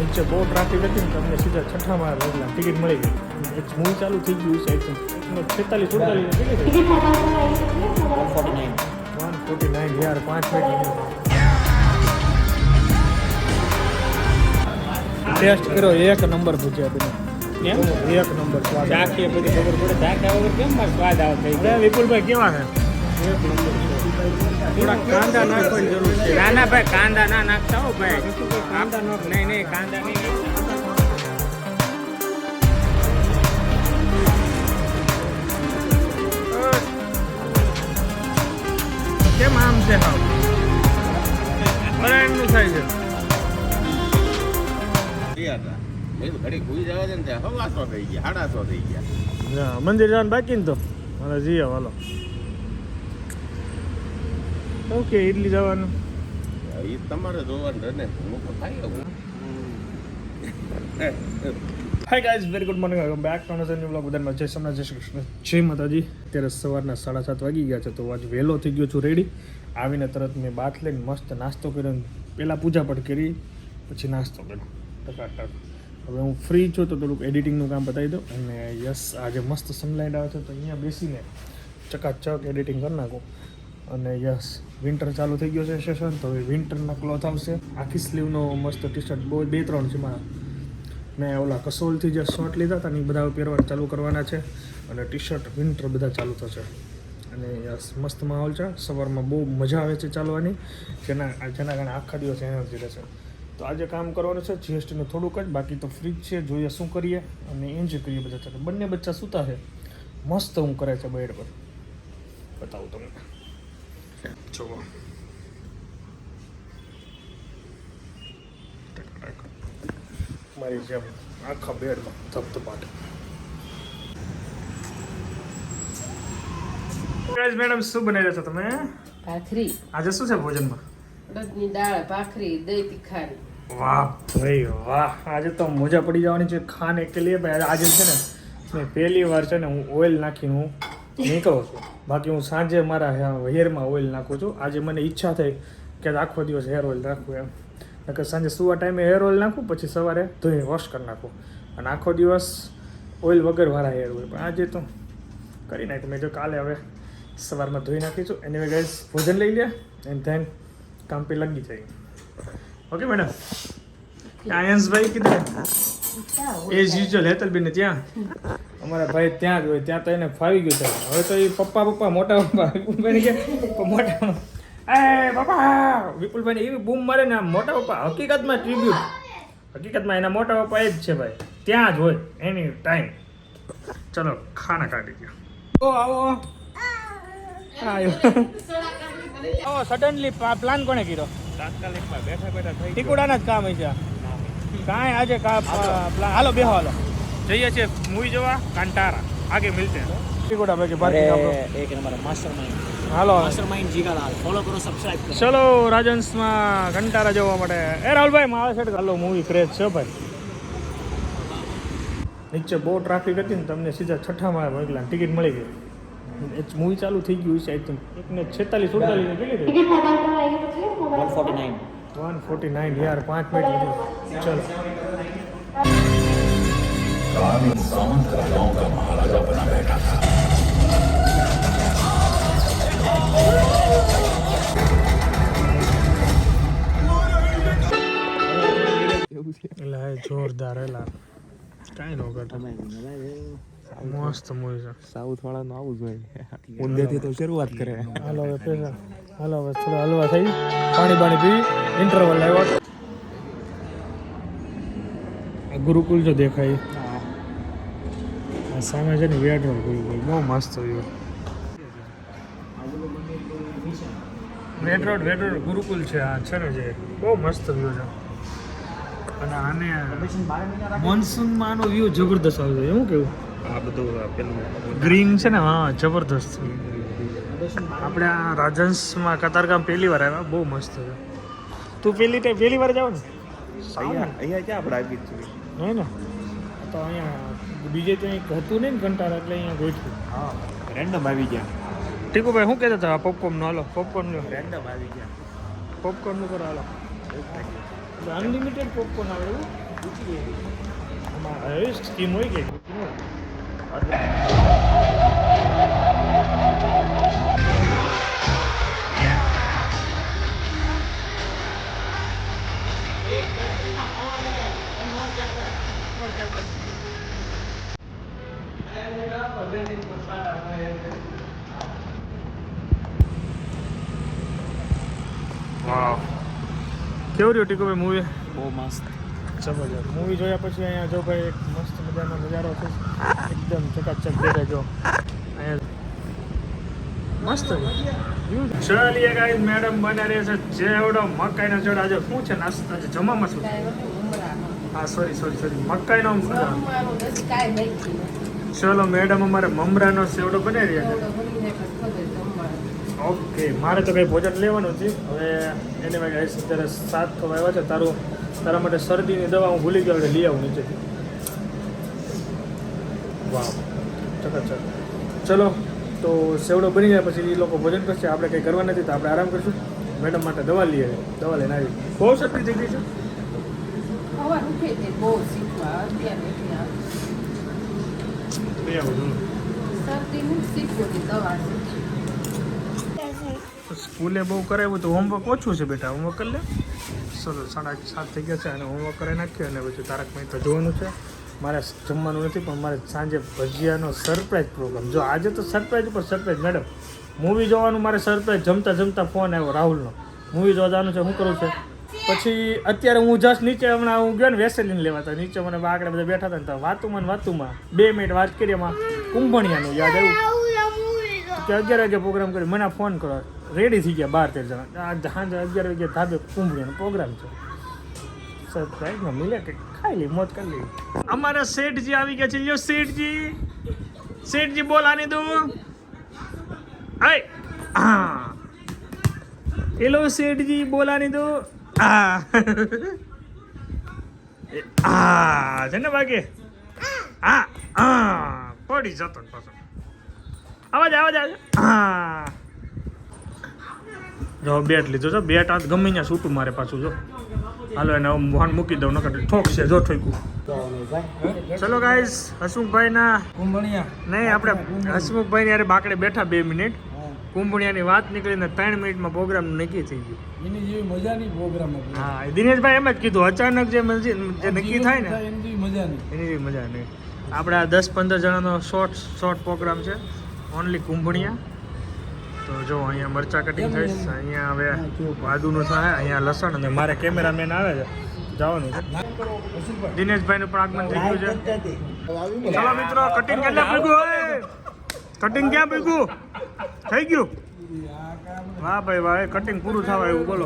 નીચે બહુ ટ્રાફિક હતી ને તમને સીધા છઠ્ઠામાં એટલે ટિકિટ મળી ગઈ. એક મૂવી ચાલુ થઈ ગયું છે એકદમ. છેતાલીસ સુડતાલીસ વન ફોર્ટી નાઇન યાર પાંચ મિનિટ ટેસ્ટ કર્યો એક નંબર ભૂજ્યા તમે? એક નંબર સ્વાદ. પછી ખબર પડે ચાખ્યા વગર કેમ સ્વાદ આવે? વિપુલભાઈ કેવા છે? એક નંબર. થોડા કાંદા નાખવાની જરૂર છે. ના ના ભાઈ કાંદા ના નાખતા હો ભાઈ. કાંદા નો નહીં નહીં કાંદા નહીં કેમ આમ છે હાવ? બરાબર થાય છે. ઘડીક ભૂઈ જવા દે ને ત્યાં હવાસો થઈ ગયા સાડાસો થઈ ગયા મંદિર જવાનું બાકી ને તો? મારા જીયા હાલો. ઓકે ઇડલી જવાનું. એ તમારે જોવાનું રહે ને. હું તો ખાઈ hi guys very good morning welcome back to another new blog બધામાં જય સમના જય શ્રી કૃષ્ણ જય માતાજી અત્યારે સવારના સાડા સાત વાગી ગયા છે તો આજ વહેલો થઈ ગયો છું રેડી આવીને તરત મેં બાથ લઈને મસ્ત નાસ્તો કર્યો પહેલાં પૂજા પણ કરી પછી નાસ્તો કર્યો. ટકાટક. હવે હું ફ્રી છું તો થોડુંક એડિટિંગનું કામ બતાવી દઉં અને યસ આજે મસ્ત સનલાઇટ આવે છે તો અહીંયા બેસીને ચકાચક એડિટિંગ કરી નાખું. અને યસ વિન્ટર ચાલુ થઈ ગયો છે સેશન તો હવે વિન્ટરના ક્લોથ આવશે. આખી સ્લીવનો મસ્ત ટી શર્ટ બહુ, બે, ત્રણ છે મારા. મેં ઓલા કસોલથી જે શર્ટ લીધા હતા એ બધા પહેરવા ચાલુ કરવાના છે. અને ટી શર્ટ વિન્ટર બધા ચાલુ થશે. અને યસ, મસ્ત માહોલ છે. સવારમાં બહુ મજા આવે છે ચાલવાની. જેના જેના કારણે આખા દિવસ એનર્જી રહેશે. તો આજે કામ કરવાનું છે જીએસટીનું થોડુંક જ, બાકી તો ફ્રી છે, જોઈએ શું કરીએ. અને એન્જોય કરીએ બધા સાથે બંને બચ્ચા સૂતા છે. મસ્ત હું કરે છે બેડ પર. બતાવું તમને. જુઓ મારી જેમ આખા બેડમાં ધબધબાટ ગાઈઝ મેડમ શું બનાવી રહ્યા છો તમે? ભાખરી. આજે શું છે ભોજનમાં? અડદની દાળ ભાખરી દહીં તીખારી. વાહ ભાઈ વાહ. આજે તો મજા પડી જવાની છે ખાને કે લીએ ભાઈ. આજે છે ને મેં પહેલી વાર છે ને હું ઓઇલ નાખીને હું નીકળું છું. બાકી હું સાંજે મારા હેરમાં ઓઇલ નાખું છું. આજે મને ઈચ્છા થઈ કે આખો દિવસ હેર ઓઇલ રાખવું એમ. નકર સાંજે સુવા ટાઈમે હેર ઓઇલ નાખું પછી સવારે ધોઈ વોશ કરી નાખું. અને આખો દિવસ ઓઇલ વગર વાળા હેર ઓઇલ પણ આજે તો કરી નાખ્યું. મેં જો કાલે હવે સવારમાં ધોઈ નાખીશું એને ગાઈઝ ભોજન લઈ લે એન્ડ ધેન કામ પે લગી જાય ઓકે મેડમ આયન્સભાઈ કીધું એઝ યુઝ્યુઅલ હેતલબેન ત્યાં. અમારા ભાઈ ત્યાં જ હોય ત્યાં તો એને ફાવી ગયું છે. હવે તો એ પપ્પા પપ્પા મોટા પપ્પા વિપુલભાઈ કે મોટા એ પપ્પા! વિપુલભાઈ એવી બૂમ મારે ને મોટા પપ્પા હકીકતમાં ટ્રીબ્યુટ હકીકતમાં એના મોટા પપ્પા એ જ છે ભાઈ. ત્યાં જ હોય એની ટાઈમ ચલો ખાના કાઢી ગયા ઓ આવો. આવ્યો આવો સડનલી પ્લાન કોને કર્યો? તાત્કાલિકમાં બેઠા બેઠા થઈ ટીકુડાના જ કામ છે કાંઈ આજે હાલો. બેહો હાલો. જઈએ છીએ મૂવી જોવા કાંટારા. આગે મિલતે એક નંબર માસ્ટર માઇન્ડ હાલો. માસ્ટર માઇન્ડ જીગાલાલ ફોલો કરો સબસ્ક્રાઇબ કરો. ચલો રાજહંસમાં કંટારા જોવા માટે એ રાહુલભાઈ મારા સેટ હાલો મૂવી ક્રેઝ છે ભાઈ. નીચે બહુ ટ્રાફિક હતી ને તમને સીધા છઠ્ઠા માળે મોકલા ટિકિટ મળી ગઈ. મૂવી ચાલુ થઈ ગયું છે એકદમ એકને છેતાલીસ સુડતાલીસ કેટલી થઈ વન ફોર્ટી નાઇન યાર પાંચ મિનિટ ચલો. એટલે આ જોરદાર એલા કાઈ નો મસ્ત મૂવી છે. સાઉથ વાળાનું આવું જ હોય. ઊંધેથી તો શરૂઆત કરે. હાલો હવે પેલા હાલો બસ થોડા હલવા થઈ. પાણી પાણી પી. ઇન્ટરવલ આવ્યો ગુરુકુલ જો દેખાય. આ સામે છે ને વેડરોલ ગુરુકુલ. બહુ મસ્ત red road red road Gurukul છે આ છે ને જે. બહુ મસ્ત વ્યૂ છે. અને આને મોન્સૂનમાં આનો વ્યૂ જબરદસ્ત આવ્યો એવું કેવું? આ બધું પેલું ગ્રીન છે ને હા જબરદસ્ત આપણે આ રાજહંસમાં કતારગામ પહેલી વાર આવ્યા. બહુ મસ્ત છે. તું પહેલી ટાઈમ પહેલી વાર જાવ ને? અહીંયા અહીંયા ક્યાં આપણે આવી જ છીએ? ને? તો અહીંયા બીજે તો એક હતું નહીં ને કંટાળા એટલે અહીંયા ગોઠવ્યું હા રેન્ડમ આવી ગયા. ટીકુભાઈ શું કહેતા હતા? પોપકોર્નનું હાલો પોપકોર્નનું રેન્ડમ આવી ગયા. પોપકોર્નનું કરો હાલો. અનલિમિટેડ પોપકોર્ન આવે સ્કીમ હોય કે? કેવું રહ્યું ટીકો ભાઈ મૂવી બહુ મસ્ત. જબરજસ્ત. મૂવી જોયા પછી અહીંયા જો ભાઈ એક મસ્ત મજાનો નજારો છે. એકદમ ચકાચક દેખાય જો. મસ્ત ચાલીએ ગાઈસ મેડમ બના રહે છે જેવડો મકાઈનો જોડ. આજે શું છે નાસ્તો? છે જમવામાં શું. હા સોરી સોરી સોરી મકાઈનો. ચલો મેડમ અમારે મમરાનો સેવડો રહ્યા બની જમવાનું. છે ઓકે મારે તો કંઈ ભોજન લેવાનું છે. હવે એને મેં આવીશ અત્યારે સાત થવા આવ્યા છે. તારું તારા માટે શરદીની દવા હું ભૂલી ગયો એટલે લઈ આવું નીચેથી. વાહ ચકાચક. ચલો તો સેવડો બની જાય પછી એ લોકો ભોજન કરશે. આપણે કંઈ કરવા નથી તો આપણે આરામ કરીશું. મેડમ માટે દવા લઈએ દવા લઈને આવી. બહુ શક્તિ થઈ ગઈ છે. સ્કૂલે બહુ કરાવ્યું તો હોમવર્ક ઓછું છે બેટા. હોમવર્ક કરી લે. ચલો સાડા સાત થઈ ગયા છે અને હોમવર્ક કરી નાખ્યું અને પછી તારક મહેતા જોવાનું છે. મારે જમવાનું નથી, પણ મારે સાંજે ભજીયાનો સરપ્રાઈઝ પ્રોગ્રામ જો આજે તો સરપ્રાઈઝ ઉપર સરપ્રાઈઝ મેડમ મૂવી જોવાનું મારે સરપ્રાઈઝ જમતા જમતા ફોન આવ્યો રાહુલનો. મૂવી જોવા જવાનું છે, હું કરું છે. પછી અત્યારે હું જસ્ટ નીચે હમણાં હું ગયો ને વેસેલીન લેવા હતા નીચે મને બાકડે બધા બેઠા હતા ને વાતુમાં વાતુમાં, બે મિનિટ વાત કરી એમાં કુંભણિયાનું યાદ આવ્યું? કે અગિયાર વાગે પ્રોગ્રામ કર્યો, મને ફોન કરો. રેડી થઈ ગયા બાર તેર જણા. આ સાંજે અગિયાર વાગે ધાબે કુંભળીનો પ્રોગ્રામ છે. સરપ્રાઈઝમાં મિલે કે ખાઈ લે મોજ કરી લે. અમારા શેઠજી આવી ગયા છે. લ્યો શેઠજી. શેઠજી, બોલ આની દો. આય. હા. હેલો શેઠજી બોલાની દો. આ આ છે ને બાકી? હા હા. પડી જતો પાછો. અવાજ અવાજ આવે હા. જો બેટ લીધો છો. બેટ આ ગમે ત્યાં છૂટું મારે પાછું, જો. હાલો એને ફોન મૂકી દઉં નકર ઠોકશે જો ઠોકું ચલો ગાઈસ હસમુખભાઈ ના નહીં આપણે હસમુખભાઈ ની યારે બાકડે બેઠા બે મિનિટ. કુંભણિયાની વાત નીકળીને ત્રણ મિનિટમાં પ્રોગ્રામ નક્કી થઈ ગયું. એની જેવી મજા નહીં પ્રોગ્રામ હા દિનેશભાઈ એમ જ કીધું અચાનક જે જે નક્કી થાય ને એની જેવી મજા નહીં એની જેવી મજા નહીં આપણે આ દસ પંદર જણાનો શોર્ટ શોર્ટ પ્રોગ્રામ છે. ઓનલી કુંભણિયા. તો જો અહીંયા મરચા કટિંગ થઈશ અહીંયા હવે વાદુનું થાય અહીંયા લસણ અને મારે કેમેરામેન આવે છે જવાનું છે. દિનેશભાઈનું પણ આગમન થઈ ગયું છે. ચલો મિત્રો કટિંગ કેટલા હોય? કટિંગ ક્યાં ભેગું? થઈ ગયું? વાહ ભાઈ વાહ કટિંગ પૂરું થવા એવું બોલો.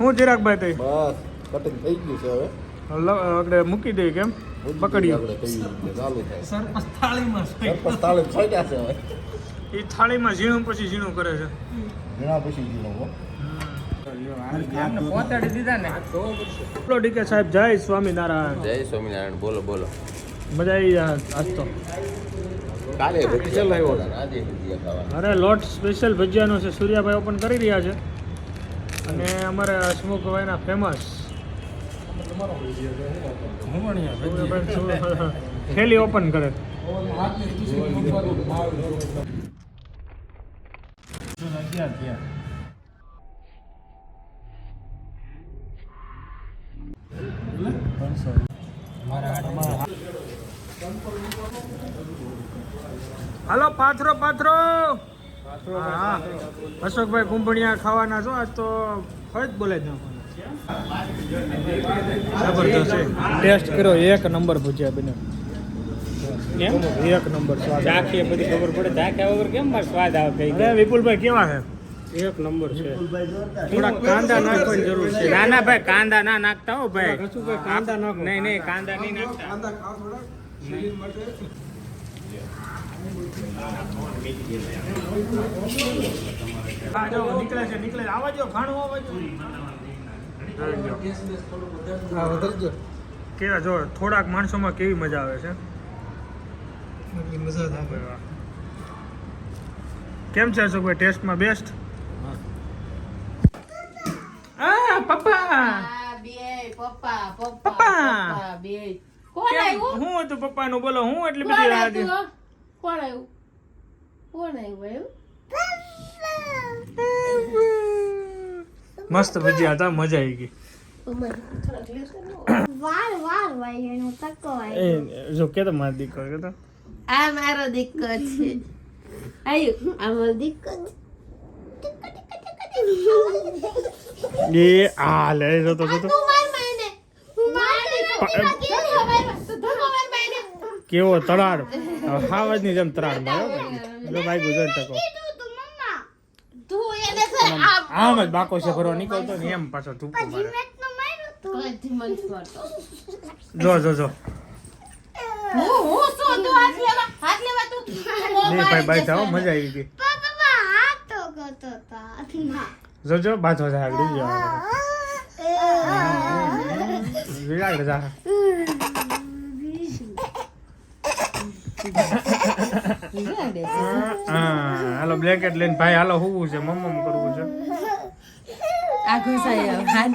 હું ચિરાગભાઈ તઈ બસ કટિંગ થઈ ગયું છે હવે. આપણે મૂકી દઈએ કેમ? પકડીએ. ચાલુ થાળીમાં તાલીમ છે હવે. એ થાળીમાં ઝીણું પછી ઝીણું કરે છે. ઝીણા પછી ઝીણું હો. પોતાડી દીધા ને. બોલો ડીકે સાહેબ જય સ્વામિનારાયણ. જય સ્વામિનારાયણ બોલો બોલો. મજા આવી જાય આજ તો. કાલે અરે લોટ સ્પેશિયલ ભજીયાનો છે. સૂર્યાભાઈ ઓપન કરી રહ્યા છે. અને અમારે હસમુખભાઈના ફેમસ થેલી ઓપન કરે. ખંભાળું માવ અગિયાર થયા. હાલો, પાથરો પાથરો. હા, અશોકભાઈ કુંભણિયા ખાવાના છો. આજ તો ફરજ બોલે જ જબરદસ્ત ટેસ્ટ કર્યો, એક નંબર ભજીયા બને એક નંબર સ્વાદ ચાખીએ બધી ખબર પડે. ચાખ્યા વગર કેમ મારે સ્વાદ આવે કઈ? અરે વિપુલભાઈ કેવા છે? એક નંબર છે. થોડા કાંદા નાખવાની જરૂર છે. ના ના ભાઈ કાંદા ના નાખતા હો ભાઈ. કાંદા નાખો. નહીં નહીં કાંદા નહીં નાખતા. કાંદા ખાવ થોડાક. શરીર માટે. જો નીકળે છે નીકળે. જો ખાણું આવવા જો કેવા જો થોડાક માણસોમાં કેવી મજા આવે છે? એટલી મજા થાય કેમ છે અશોકભાઈ ટેસ્ટમાં બેસ્ટ આ પપ્પા! બે પપ્પા પપ્પા પપ્પા. પપ્પા બે કોણ આવ્યું? હું હતું પપ્પાનું? બોલો હું એટલી બધી રાહ કોણ આવ્યું? કોણ આવ્યું મસ્ત ભજીયા હતા મજા આવી ગઈ. વાર વાર વાય એનો તકો એ જો કે તો મારી દીકરો કે તો આ મારો દીકરો છે આયુ આ મારો દીકરો એ આ લે તો જો તો તું માર માને મારી પ- કેમ ખબર તો તું માર માને કેવો જેમ તરાડ માર્યો જો ભાઈ ગુજર ટકો તું તું મમ્મા તું એને છે આમ જ બાકો છે ભરવા નીકળતો ને એમ પાછો ધૂપો મારે નો જો જો જો હું હું શું તું હાથ લેવા હાથ લેવા તું બે ભાઈ બાઈ થાવ મજા આવી ગઈ. પપ્પા હાથ તો કરતો તા જો જો બાજુ જાય આગળ જો વિરાડ જા. હા હાલો બ્લેકેટ લઈને ભાઈ હાલો હોવું છે મમ્મ કરવું છે. આ ઘુસાઈ હાથ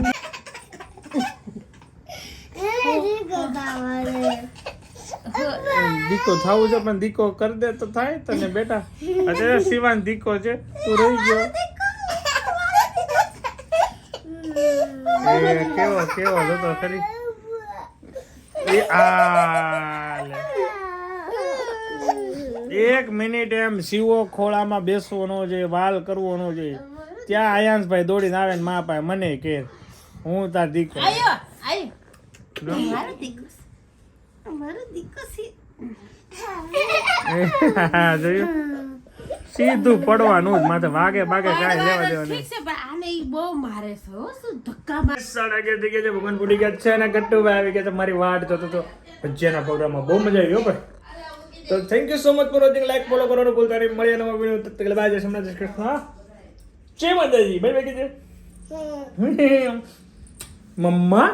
દીકો થવું છે પણ દીકો કરી દે તો થાય તને બેટા. અત્યારે શિવાન દીકો છે તું રહી ગયો. એ કેવો કેવો જોતો ખરી. એ આ એક મિનિટ એમ શિવો ખોળામાં બેસવો ન જોઈએ વાલ કરવો ન જોઈએ ત્યાં આયાંશભાઈ દોડીને આવે ને મા પાસે મને કે હું તાર દીકો. આયો આયો. મારો દીકરો જોયું? સીધું પડવાનું જ. માથે વાગે બાગે કાંઈ લેવા દેવા ઠીક છે પણ આને ઈ બહુ મારે છે હો શું ધક્કા મારે સાડા અગિયાર થઈ ગયા છે ભગવાન પૂરી ગયા. છે અને ગટ્ટુભાઈ આવી ગયા છે મારી વાટ જોતો તો ભજીયાના પ્રોગ્રામમાં બહુ મજા આવી હો ભાઈ. તો thank you so much for watching like follow કરવાનું ભૂલતા નહીં. મળીએ નવા વીડિયો તબ તક બાય જય સોમનાથ જય કૃષ્ણ. હા? જય માતાજી. બાય બાય કીધે મમ્મા